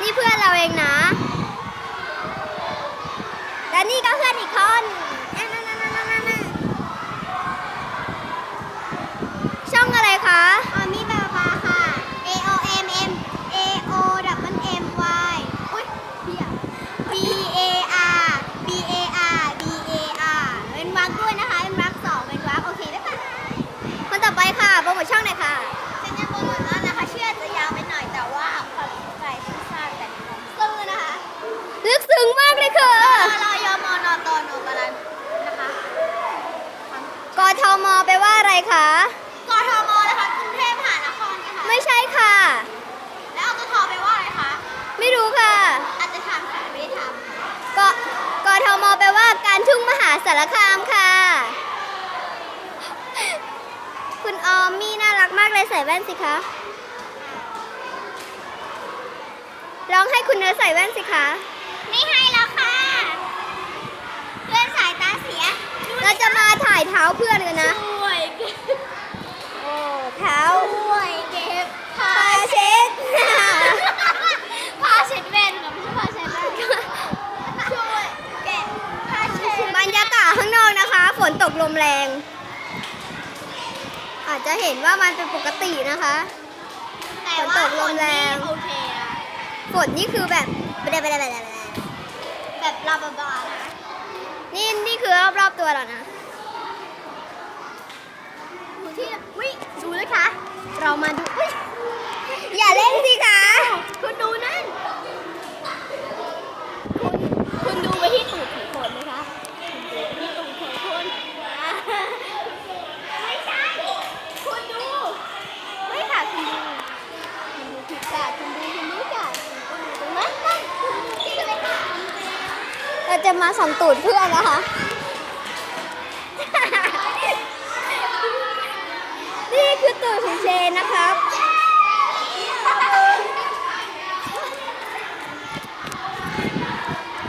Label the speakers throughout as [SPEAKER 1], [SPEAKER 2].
[SPEAKER 1] นี่เพื่อนเราเองนะ และนี่ก็เพื่อนอีกคนอะนั่นนั่นนั่นนั่นนั่นช่องอะไรคะ
[SPEAKER 2] อามีบาบาค่ะ A O M M A O W M Y อุ้ยเพี้ย B A R B A R B A R เป็นวักด้วยนะคะ เป็นวักสองเป็นวักโอเคบ๊ายบาย
[SPEAKER 1] คนต่อไปค่ะโปรโมทช่องหน่อยค่ะ
[SPEAKER 2] ฉันจะโปรโมทแล้วนะคะเชื่อจะยาวไปหน่อยแต่ว่าความสนใจสั้นๆแต่ซื่อนะคะ
[SPEAKER 1] ลึกซึ้งมากเลยค่ะ
[SPEAKER 2] รอยมนตอนตอนนั้นนะคะ
[SPEAKER 1] กทมแปลว่าอะไรคะ
[SPEAKER 2] กทมนะคะกรุงเทพมหานครนะคะ
[SPEAKER 1] ไม่ใช่ค่ะ
[SPEAKER 2] แล้วอตทแปลว่าอะไรคะ
[SPEAKER 1] ไม่รู้ค่ะ
[SPEAKER 2] อาจจะทำค่ะไม่ได้ท
[SPEAKER 1] กกทมแปลว่าการทุ่งมหาสารคามค่ะ คุณออมมี่น่ารักมากเลยใส่แว่นสิคะลองให้คุณเนยใส่แว่นสิคะำ
[SPEAKER 2] ไม่ให้แล้วค่ะ เพื่อนสายตาเสีย
[SPEAKER 1] เราจะมาถ่ายเท้าเพื่อนกันนะ
[SPEAKER 2] ช่วยเก็บ
[SPEAKER 1] โอ้เท้า
[SPEAKER 2] ช่วยเก็บผ้า
[SPEAKER 1] ปาเช็ดหน้า
[SPEAKER 2] ผ้าเช็ดแว่นกับไม่ใช่ผ้าเช็ดแว่นช่วยเก็บผ้าเช็ด
[SPEAKER 1] บรรยากาศข้างนอกนะคะ ฝนตกลมแรง อาจจะเห็นว่ามันเป็นปกตินะคะ
[SPEAKER 2] แต่ว่า
[SPEAKER 1] ฝนตกลมแรง
[SPEAKER 2] ฝนนี่โอเคนะ
[SPEAKER 1] ฝนนี่คือแบบไม่ได้ไม่ได้ไม่ได้ไม่ได้
[SPEAKER 2] แบบลาบาบานะ
[SPEAKER 1] นี่นี่คือรอบๆตัวเรานะ
[SPEAKER 2] ดูที่วิดูนะคะ
[SPEAKER 1] เรามาดู อยอย่าเล่นสิคะ
[SPEAKER 2] คุณดูนั่น คุณคุณดูไปที่ตูดของคนนะคะคุณดูไปที่ตูดของคนไม่ใช่ คุณดู ไม่ค่ะคุณดูคุณดูผิดค่ะคุณดูคุณดูค่ะคุณดูตรงนั้นนั่นคุณดูที่เลยค่ะ
[SPEAKER 1] เรา จะมาส่องตูดเพื่อนนะคะ นี่คือตูดของเชนนะครับ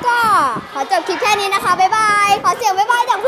[SPEAKER 1] ก็ขอจบคลิปแค่นี้นะคะ บ๊ายบาย ขอเสียงบ๊ายบายจาก